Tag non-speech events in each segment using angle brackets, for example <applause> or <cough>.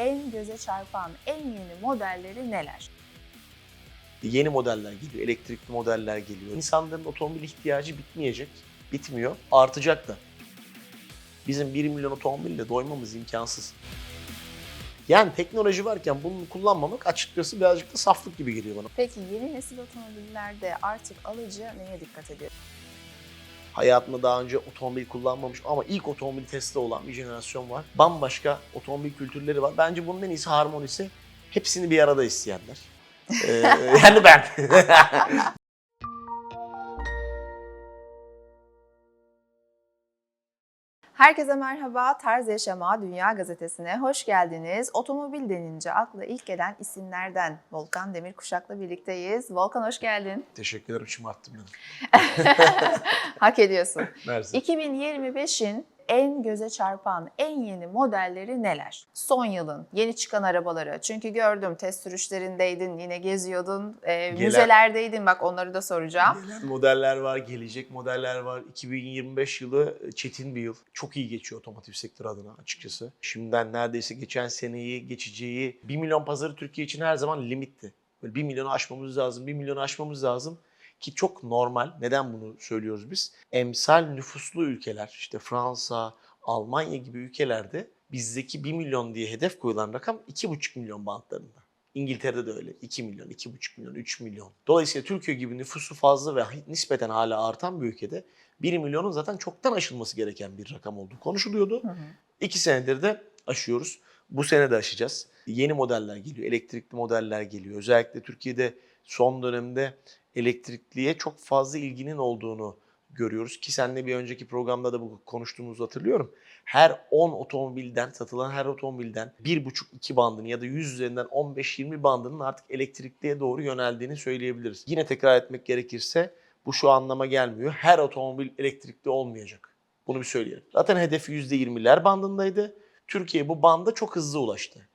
en göze çarpan en yeni modelleri neler? Yeni modeller geliyor, elektrikli modeller geliyor. İnsanların otomobil ihtiyacı bitmeyecek, bitmiyor, artacak da. Bizim 1 milyon otomobille doymamız imkansız. Yani teknoloji varken bunu kullanmamak açıkçası birazcık da saflık gibi geliyor bana. Peki yeni nesil otomobillerde artık alıcı neye dikkat ediyor? Hayatında daha önce otomobil kullanmamış ama ilk otomobil Tesla olan bir jenerasyon var. Bambaşka otomobil kültürleri var. Bence bunun en iyisi harmonisi. Hepsini bir arada isteyenler. Ee, <laughs> yani ben. <laughs> Herkese merhaba, Tarz Yaşama Dünya Gazetesi'ne hoş geldiniz. Otomobil denince akla ilk gelen isimlerden Volkan Demirkuşak'la birlikteyiz. Volkan hoş geldin. Teşekkür ederim şımarttım beni. <laughs> Hak ediyorsun. Mersi. 2025'in en göze çarpan en yeni modelleri neler? Son yılın yeni çıkan arabaları. Çünkü gördüm test sürüşlerindeydin, yine geziyordun, e, müzelerdeydin. Bak onları da soracağım. Modeller var, gelecek modeller var. 2025 yılı çetin bir yıl. Çok iyi geçiyor otomotiv sektörü adına açıkçası. Şimdiden neredeyse geçen seneyi geçeceği 1 milyon pazarı Türkiye için her zaman limitti. Böyle 1 milyonu aşmamız lazım, 1 milyonu aşmamız lazım. Ki çok normal. Neden bunu söylüyoruz biz? Emsal nüfuslu ülkeler, işte Fransa, Almanya gibi ülkelerde bizdeki 1 milyon diye hedef koyulan rakam 2,5 milyon bantlarında. İngiltere'de de öyle. 2 milyon, 2,5 milyon, 3 milyon. Dolayısıyla Türkiye gibi nüfusu fazla ve nispeten hala artan bir ülkede 1 milyonun zaten çoktan aşılması gereken bir rakam olduğu konuşuluyordu. Hı hı. İki senedir de aşıyoruz. Bu sene de aşacağız. Yeni modeller geliyor, elektrikli modeller geliyor. Özellikle Türkiye'de son dönemde elektrikliye çok fazla ilginin olduğunu görüyoruz. Ki seninle bir önceki programda da bu konuştuğumuzu hatırlıyorum. Her 10 otomobilden, satılan her otomobilden 1,5-2 bandını ya da 100 üzerinden 15-20 bandının artık elektrikliye doğru yöneldiğini söyleyebiliriz. Yine tekrar etmek gerekirse bu şu anlama gelmiyor. Her otomobil elektrikli olmayacak. Bunu bir söyleyelim. Zaten hedefi %20'ler bandındaydı. Türkiye bu banda çok hızlı ulaştı.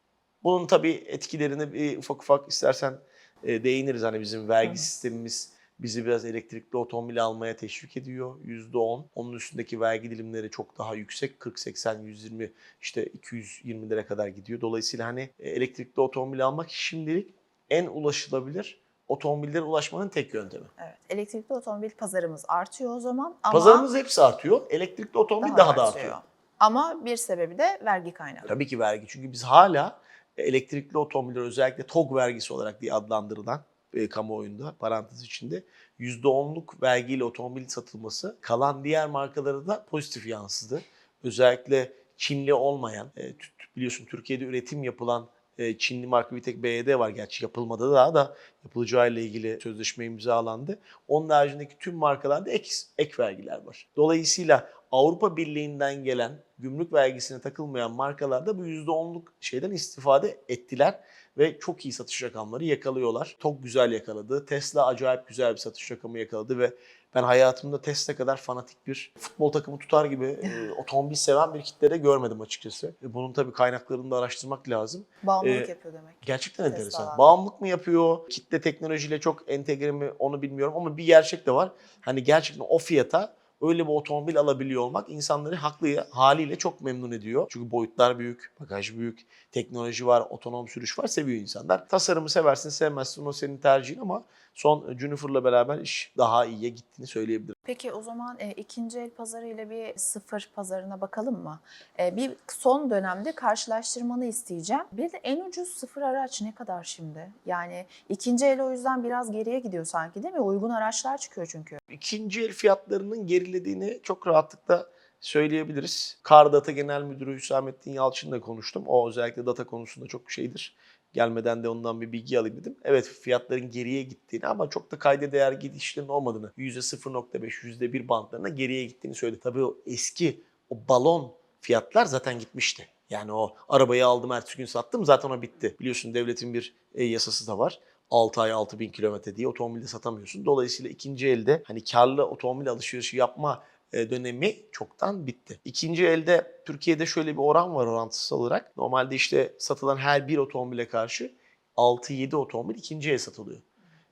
Bunun tabii etkilerini bir ufak ufak istersen e, değiniriz. Hani bizim vergi Hı. sistemimiz bizi biraz elektrikli otomobil almaya teşvik ediyor. %10. Onun üstündeki vergi dilimleri çok daha yüksek. 40, 80, 120 işte 220'lere kadar gidiyor. Dolayısıyla hani e, elektrikli otomobil almak şimdilik en ulaşılabilir otomobillere ulaşmanın tek yöntemi. Evet, elektrikli otomobil pazarımız artıyor o zaman ama Pazarımız hepsi artıyor. Elektrikli otomobil daha, da artıyor. Ama bir sebebi de vergi kaynağı. Tabii ki vergi. Çünkü biz hala elektrikli otomobiller özellikle TOG vergisi olarak diye adlandırılan e, kamuoyunda parantez içinde %10'luk vergiyle otomobil satılması kalan diğer markalara da pozitif yansıdı. Özellikle Çinli olmayan, e, biliyorsun Türkiye'de üretim yapılan e, Çinli marka bir tek BYD var gerçi yapılmadı daha da yapılacağıyla ilgili sözleşme imzalandı. Onun haricindeki tüm markalarda ek, ek vergiler var. Dolayısıyla Avrupa Birliği'nden gelen gümrük vergisine takılmayan markalarda bu %10'luk şeyden istifade ettiler ve çok iyi satış rakamları yakalıyorlar. Çok güzel yakaladı. Tesla acayip güzel bir satış rakamı yakaladı ve ben hayatımda Tesla kadar fanatik bir futbol takımı tutar gibi e, <laughs> otomobil seven bir kitlede görmedim açıkçası. E, bunun tabii kaynaklarını da araştırmak lazım. Bağımlılık Ee, yapıyor demek. Gerçekten Tesla enteresan. var. Bağımlılık mı yapıyor? Kitle teknolojiyle çok entegre mi onu bilmiyorum ama bir gerçek de var. Hani gerçekten o fiyata öyle bir otomobil alabiliyor olmak insanları haklı haliyle çok memnun ediyor. Çünkü boyutlar büyük, bagaj büyük, teknoloji var, otonom sürüş var seviyor insanlar. Tasarımı seversin sevmezsin o senin tercihin ama son Junifer'la beraber iş daha iyiye gittiğini söyleyebilirim. Peki o zaman e, ikinci el pazarı ile bir sıfır pazarına bakalım mı? E, bir son dönemde karşılaştırmanı isteyeceğim. Bir de en ucuz sıfır araç ne kadar şimdi? Yani ikinci el o yüzden biraz geriye gidiyor sanki değil mi? Uygun araçlar çıkıyor çünkü. İkinci el fiyatlarının gerilediğini çok rahatlıkla söyleyebiliriz. Kar Data Genel Müdürü Hüsamettin Yalçın'la konuştum. O özellikle data konusunda çok şeydir. Gelmeden de ondan bir bilgi alayım dedim. Evet fiyatların geriye gittiğini ama çok da kayda değer gidişlerin olmadığını, %0.5, %1 bantlarına geriye gittiğini söyledi. Tabii o eski, o balon fiyatlar zaten gitmişti. Yani o arabayı aldım ertesi gün sattım zaten o bitti. Biliyorsun devletin bir e, yasası da var. 6 ay 6 bin kilometre diye otomobilde satamıyorsun. Dolayısıyla ikinci elde hani karlı otomobil alışverişi yapma dönemi çoktan bitti. İkinci elde Türkiye'de şöyle bir oran var orantısal olarak. Normalde işte satılan her bir otomobile karşı 6-7 otomobil ikinci el satılıyor.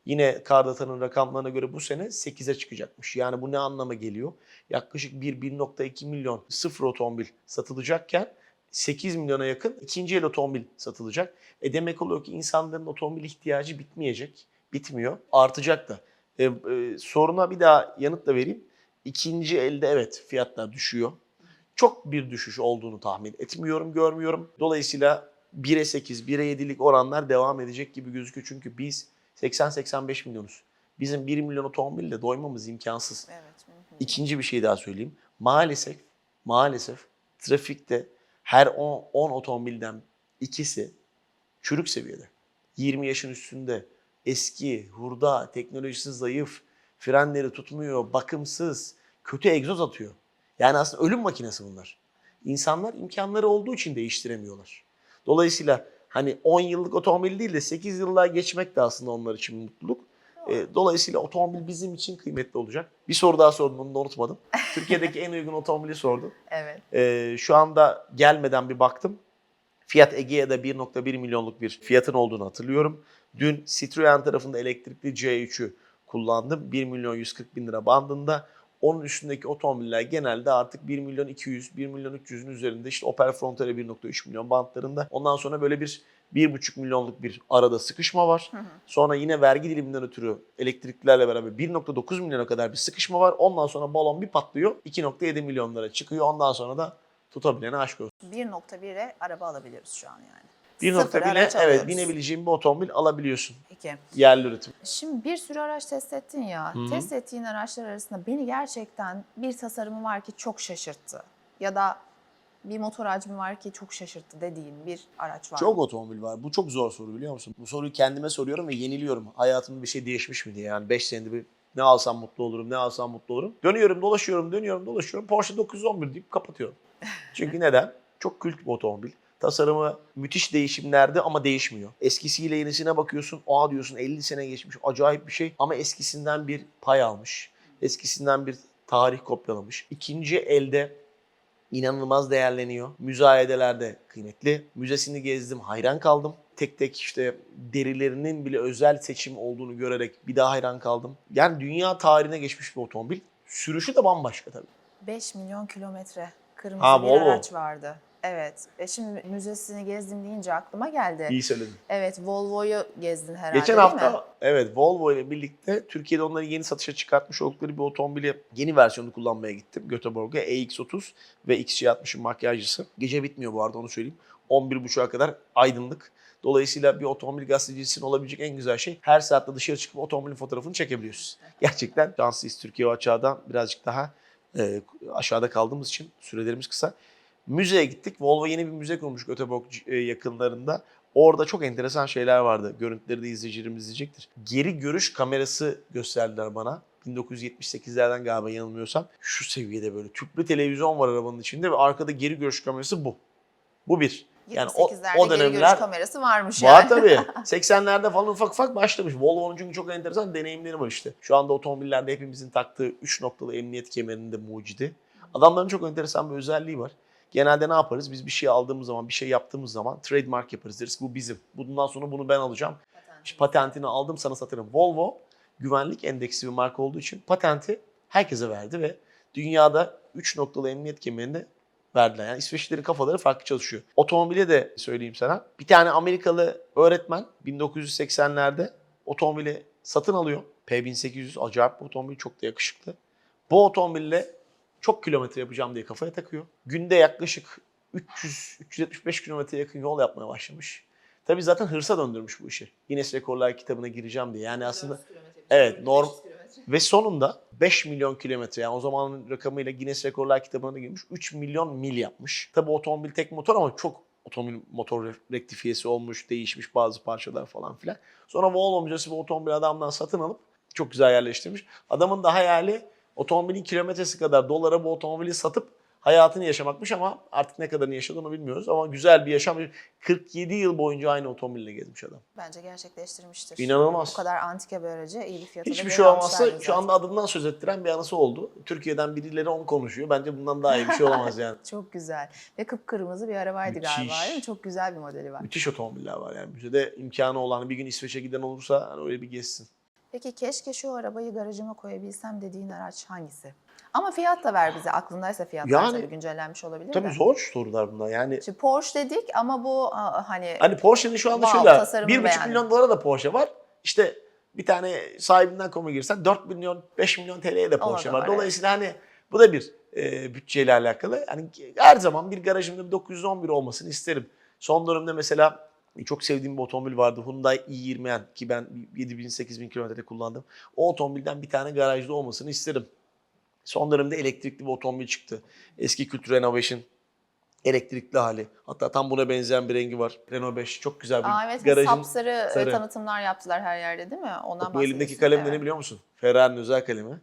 Yine Kardata'nın rakamlarına göre bu sene 8'e çıkacakmış. Yani bu ne anlama geliyor? Yaklaşık 1-1.2 milyon sıfır otomobil satılacakken 8 milyona yakın ikinci el otomobil satılacak. E demek oluyor ki insanların otomobil ihtiyacı bitmeyecek. Bitmiyor. Artacak da. E, e, soruna bir daha yanıt da vereyim. İkinci elde evet fiyatlar düşüyor. Çok bir düşüş olduğunu tahmin etmiyorum, görmüyorum. Dolayısıyla 1'e 8, 1'e 7'lik oranlar devam edecek gibi gözüküyor. Çünkü biz 80-85 milyonuz. Bizim 1 milyon otomobille doymamız imkansız. Evet. mümkün. İkinci bir şey daha söyleyeyim. Maalesef, maalesef trafikte her 10, 10 otomobilden ikisi çürük seviyede. 20 yaşın üstünde, eski, hurda, teknolojisi zayıf, frenleri tutmuyor, bakımsız, kötü egzoz atıyor. Yani aslında ölüm makinesi bunlar. İnsanlar imkanları olduğu için değiştiremiyorlar. Dolayısıyla hani 10 yıllık otomobil değil de 8 yıllığa geçmek de aslında onlar için mutluluk. E, dolayısıyla otomobil bizim için kıymetli olacak. Bir soru daha sordum onu da unutmadım. <laughs> Türkiye'deki en uygun otomobili sordum. Evet. E, şu anda gelmeden bir baktım. Fiat Egea'da 1.1 milyonluk bir fiyatın olduğunu hatırlıyorum. Dün Citroen tarafında elektrikli C3'ü kullandım. 1 milyon 140 bin lira bandında. Onun üstündeki otomobiller genelde artık 1 milyon 200, 1 milyon 300'ün üzerinde işte Opel Frontera 1.3 milyon bantlarında. Ondan sonra böyle bir 1,5 milyonluk bir arada sıkışma var. Hı hı. Sonra yine vergi diliminden ötürü elektriklilerle beraber 1.9 milyona kadar bir sıkışma var. Ondan sonra balon bir patlıyor. 2.7 milyonlara çıkıyor. Ondan sonra da tutabilene aşk olsun. 1.1'e araba alabiliyoruz şu an yani. 1.1'e Sıfır araç evet alıyoruz. binebileceğin bir otomobil alabiliyorsun. Peki. Yerli üretim. Şimdi bir sürü araç test ettin ya. Hı hı. Test ettiğin araçlar arasında beni gerçekten bir tasarımı var ki çok şaşırttı. Ya da bir motor hacmi var ki çok şaşırttı dediğin bir araç var. Çok otomobil var. Bu çok zor soru biliyor musun? Bu soruyu kendime soruyorum ve yeniliyorum. Hayatımda bir şey değişmiş mi diye. Yani 5 senedir bir ne alsam mutlu olurum, ne alsam mutlu olurum. Dönüyorum, dolaşıyorum, dönüyorum, dolaşıyorum. Porsche 911 deyip kapatıyorum. <laughs> Çünkü neden? Çok kült bir otomobil. Tasarımı müthiş değişimlerde ama değişmiyor. Eskisiyle yenisine bakıyorsun. Aa diyorsun 50 sene geçmiş. Acayip bir şey. Ama eskisinden bir pay almış. Eskisinden bir tarih kopyalamış. İkinci elde inanılmaz değerleniyor. Müzayedelerde kıymetli. Müzesini gezdim, hayran kaldım. Tek tek işte derilerinin bile özel seçim olduğunu görerek bir daha hayran kaldım. Yani dünya tarihine geçmiş bir otomobil. Sürüşü de bambaşka tabii. 5 milyon kilometre kırmızı Ha, bir Volvo. araç vardı. Evet. E şimdi müzesini gezdim deyince aklıma geldi. İyi söyledin. Evet, Volvo'yu gezdin herhalde Geçen değil hafta mi? evet Volvo ile birlikte Türkiye'de onları yeni satışa çıkartmış oldukları bir otomobili yeni versiyonu kullanmaya gittim Göteborg'a. EX30 ve XC60'ın makyajcısı. Gece bitmiyor bu arada onu söyleyeyim. 11.30'a kadar aydınlık. Dolayısıyla bir otomobil gazetecisinin olabilecek en güzel şey her saatte dışarı çıkıp otomobilin fotoğrafını çekebiliyorsunuz. Gerçekten şanslıyız Türkiye o açıdan birazcık daha e, aşağıda kaldığımız için sürelerimiz kısa. Müzeye gittik. Volvo yeni bir müze kurmuş Göteborg e, yakınlarında. Orada çok enteresan şeyler vardı. Görüntüleri de izleyicilerimiz izleyecektir. Geri görüş kamerası gösterdiler bana. 1978'lerden galiba yanılmıyorsam. Şu seviyede böyle tüplü televizyon var arabanın içinde ve arkada geri görüş kamerası bu. Bu bir. Yani o, 78'lerde o geri görüş dönemler kamerası varmış Var yani. tabii. <laughs> 80'lerde falan ufak ufak başlamış. Volvo'nun çünkü çok enteresan deneyimleri var işte. Şu anda otomobillerde hepimizin taktığı 3 noktalı emniyet kemerinde mucidi. Adamların çok enteresan bir özelliği var. Genelde ne yaparız? Biz bir şey aldığımız zaman, bir şey yaptığımız zaman trademark yaparız. Deriz ki bu bizim. Bundan sonra bunu ben alacağım. İşte patentini aldım sana satarım. Volvo güvenlik endeksi bir marka olduğu için patenti herkese verdi ve dünyada 3 noktalı emniyet kemerini verdiler. Yani İsveçlilerin kafaları farklı çalışıyor. Otomobile de söyleyeyim sana. Bir tane Amerikalı öğretmen 1980'lerde otomobili satın alıyor. P1800 acayip bir otomobil çok da yakışıklı. Bu otomobille çok kilometre yapacağım diye kafaya takıyor. Günde yaklaşık 300-375 kilometre yakın yol yapmaya başlamış. Tabii zaten hırsa döndürmüş bu işi. Guinness Rekorlar kitabına gireceğim diye. Yani aslında Evet, norm ve sonunda 5 milyon kilometre yani o zamanın rakamıyla Guinness Rekorlar kitabına girmiş. 3 milyon mil yapmış. Tabii otomobil tek motor ama çok otomobil motor rektifiyesi olmuş, değişmiş bazı parçalar falan filan. Sonra Volvo Müzesi bu otomobili adamdan satın alıp çok güzel yerleştirmiş. Adamın da hayali otomobilin kilometresi kadar dolara bu otomobili satıp hayatını yaşamakmış ama artık ne kadarını yaşadığını bilmiyoruz. Ama güzel bir yaşam. 47 yıl boyunca aynı otomobille gezmiş adam. Bence gerçekleştirmiştir. İnanılmaz. Bu kadar antik bir aracı iyi bir fiyata da Hiçbir şey olmazsa almışlardı şu zaten. anda adından söz ettiren bir anısı oldu. Türkiye'den birileri onu konuşuyor. Bence bundan daha iyi bir şey olamaz yani. <laughs> Çok güzel. Ve kıpkırmızı bir arabaydı Müthiş. galiba değil mi? Çok güzel bir modeli var. Müthiş otomobiller var yani. Müzede imkanı olan bir gün İsveç'e giden olursa hani öyle bir gezsin. Peki keşke şu arabayı garajıma koyabilsem dediğin araç hangisi? Ama fiyat da ver bize. Aklındaysa fiyatlar Yani- tabii güncellenmiş olabilir Tabii de. zor sorular bunlar. Yani Şimdi Porsche dedik ama bu hani Hani Porsche'nin şu anda Wow, şöyle tasarımını 1,5 beğendim. milyon dolara da Porsche var. İşte bir tane sahibinden koma girsen 4 milyon 5 milyon TL'ye de Porsche Ona var. var, Dolayısıyla hani bu da bir e, bütçeyle alakalı. Hani her zaman bir garajımda bir 911 olmasını isterim. Son dönemde mesela çok sevdiğim bir otomobil vardı. Hyundai i20N ki ben 7000-8000 kilometrede kullandım. O otomobilden bir tane garajda olmasını isterim. Son dönemde elektrikli bir otomobil çıktı. Eski Kültür Renovation elektrikli hali. Hatta tam buna benzeyen bir rengi var. Renault 5 çok güzel bir Aa, evet garajın. sapsarı e, sarı. tanıtımlar yaptılar her yerde değil mi? Ondan Bak bu elimdeki kalem Evet. ne biliyor musun? Ferrari'nin özel kalemi.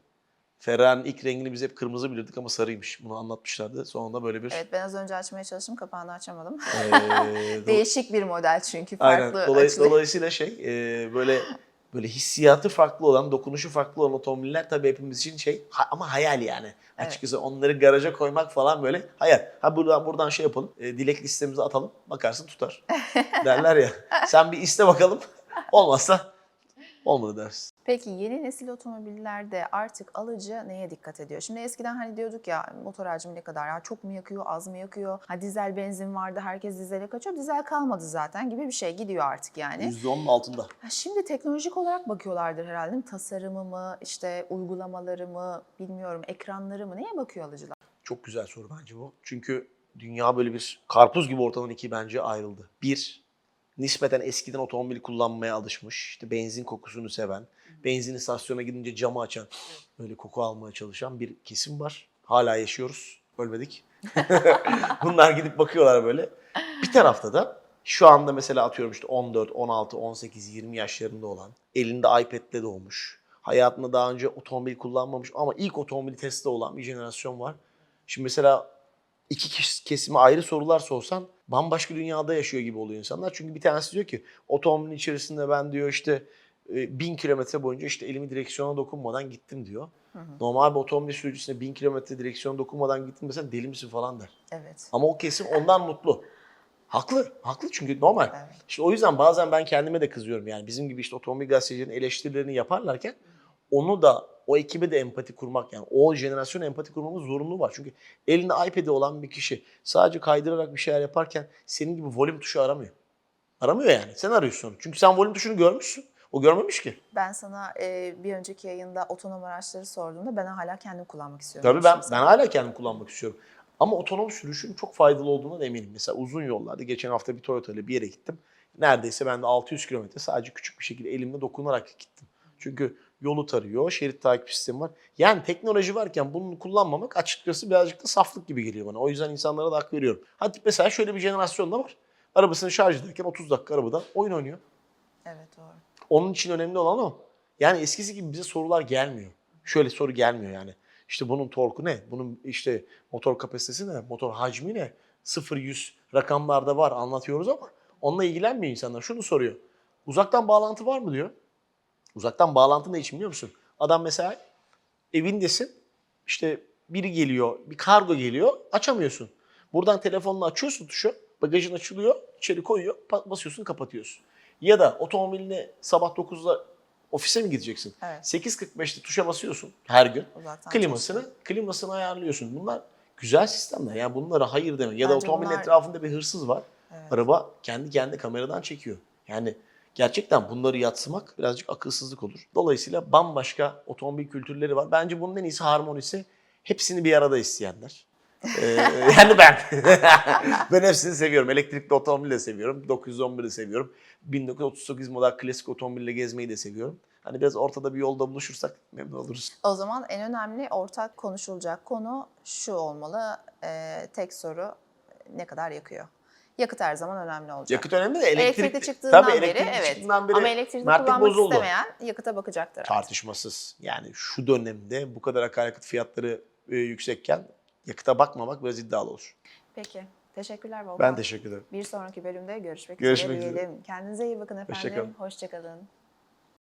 Ferrari'nin ilk rengini biz hep kırmızı bilirdik ama sarıymış. Bunu anlatmışlardı. Sonunda böyle bir... Evet ben az önce açmaya çalıştım kapağını açamadım. <laughs> do- Değişik bir model çünkü Aynen. farklı Dolay- açılı. dolayısıyla şey eee, böyle böyle hissiyatı farklı olan, dokunuşu farklı olan otomobiller tabii hepimiz için şey ha- ama hayal yani. Evet. Açıkçası onları garaja koymak falan böyle hayal. Ha buradan buradan şey yapalım. e, dilek listemize atalım. Bakarsın tutar. <laughs> Derler ya. Sen bir iste bakalım. <laughs> Olmazsa olmadı dersin. Peki yeni nesil otomobillerde artık alıcı neye dikkat ediyor? Şimdi eskiden hani diyorduk ya motor hacmi ne kadar ya çok mu yakıyor az mı yakıyor? Ha dizel benzin vardı herkes dizele kaçıyor. Dizel kalmadı zaten gibi bir şey gidiyor artık yani. %10'un altında. Ha, Şimdi teknolojik olarak bakıyorlardır herhalde. değil mi? Tasarımı mı, işte uygulamaları mı, bilmiyorum ekranları mı? Neye bakıyor alıcılar? Çok güzel soru bence bu. Çünkü dünya böyle bir karpuz gibi ortadan ikiye bence ayrıldı. Bir, nispeten eskiden otomobil kullanmaya alışmış, işte benzin kokusunu seven, benzin istasyona gidince camı açan, böyle koku almaya çalışan bir kesim var. Hala yaşıyoruz, ölmedik. <laughs> <laughs> Bunlar gidip bakıyorlar böyle. Bir tarafta da şu anda mesela atıyorum işte 14, 16, 18, 20 yaşlarında olan, elinde iPad'le doğmuş, hayatında daha önce otomobil kullanmamış ama ilk otomobili Tesla olan bir jenerasyon var. Şimdi mesela iki kes- kesime ayrı sorular sorsan bambaşka dünyada yaşıyor gibi oluyor insanlar. Çünkü bir tanesi diyor ki otomobilin içerisinde ben diyor işte e, bin kilometre boyunca işte elimi direksiyona dokunmadan gittim diyor. Normal bir otomobil sürücüsüne bin kilometre direksiyona dokunmadan gittim mesela deli misin falan der. Evet. Ama o kesim ondan mutlu. Haklı. Haklı çünkü normal. Evet. İşte o yüzden bazen ben kendime de kızıyorum. Yani bizim gibi işte otomobil gazetecilerin eleştirilerini yaparlarken onu da o ekibe de empati kurmak yani o jenerasyona empati kurmamız zorunlu var. Çünkü elinde iPad'i olan bir kişi sadece kaydırarak bir şeyler yaparken senin gibi volüm tuşu aramıyor. Aramıyor yani. Sen arıyorsun. Çünkü sen volüm tuşunu görmüşsün. O görmemiş ki. Ben sana e, bir önceki yayında otonom araçları sorduğumda ben hala kendim kullanmak istiyorum. Tabii ben ben hala kendim kullanmak istiyorum. Ama otonom sürüşün çok faydalı olduğuna da eminim. Mesela uzun yollarda geçen hafta bir Toyota ile bir yere gittim. Neredeyse ben de 600 kilometre sadece küçük bir şekilde elimle dokunarak gittim. Çünkü yolu tarıyor, şerit takip sistemi var. Yani teknoloji varken bunu kullanmamak açıkçası birazcık da saflık gibi geliyor bana. O yüzden insanlara da hak veriyorum. Hadi mesela şöyle bir jenerasyon da var. Arabasını şarj ederken 30 dakika arabada oyun oynuyor. Evet doğru. Onun için önemli olan o. Yani eskisi gibi bize sorular gelmiyor. Şöyle soru gelmiyor yani. İşte bunun torku ne? Bunun işte motor kapasitesi ne? Motor hacmi ne? 0-100 rakamlarda var anlatıyoruz ama onunla ilgilenmiyor insanlar. Şunu soruyor. Uzaktan bağlantı var mı diyor. Uzaktan bağlantı ne için biliyor musun? Adam mesela evindesin. İşte biri geliyor, bir kargo geliyor, açamıyorsun. Buradan telefonla açıyorsun tuşu, bagajın açılıyor, içeri koyuyor, basıyorsun, kapatıyorsun. Ya da otomobiline sabah 9'da ofise mi gideceksin? Evet. 8.45'te tuşa basıyorsun her gün. Uzaktan Klimasını, klimasını ayarlıyorsun. Bunlar güzel sistemler. Yani bunlara hayır demek. Ya da Bence otomobilin bunlar- etrafında bir hırsız var. Evet. Araba kendi kendi kameradan çekiyor. Yani gerçekten bunları yatsımak birazcık akılsızlık olur. Dolayısıyla bambaşka otomobil kültürleri var. Bence bunun en iyisi harmonisi hepsini bir arada isteyenler. Ee, <laughs> yani ben. <laughs> ben hepsini seviyorum. Elektrikli otomobil de seviyorum. 911 de seviyorum. 1938 model klasik otomobille gezmeyi de seviyorum. Hani biraz ortada bir yolda buluşursak memnun oluruz. O zaman en önemli ortak konuşulacak konu şu olmalı. e, tek soru ne kadar yakıyor? Yakıt her zaman önemli olacak. Yakıt önemli de elektrik, Elektrikli çıktığından tabii beri elektrikli evet. çıktığından beri Ama elektrikli kullanmak bozuldu. istemeyen yakıta bakacaktır. artık. Tartışmasız. Yani şu dönemde bu kadar akaryakıt fiyatları e, yüksekken yakıta bakmamak biraz iddialı olur. Peki. Teşekkürler Volkan. Ben teşekkür ederim. Bir sonraki bölümde görüşmek, Görüşmek üzere üzere. Kendinize iyi bakın efendim. Hoşça kalın. Hoşçakalın.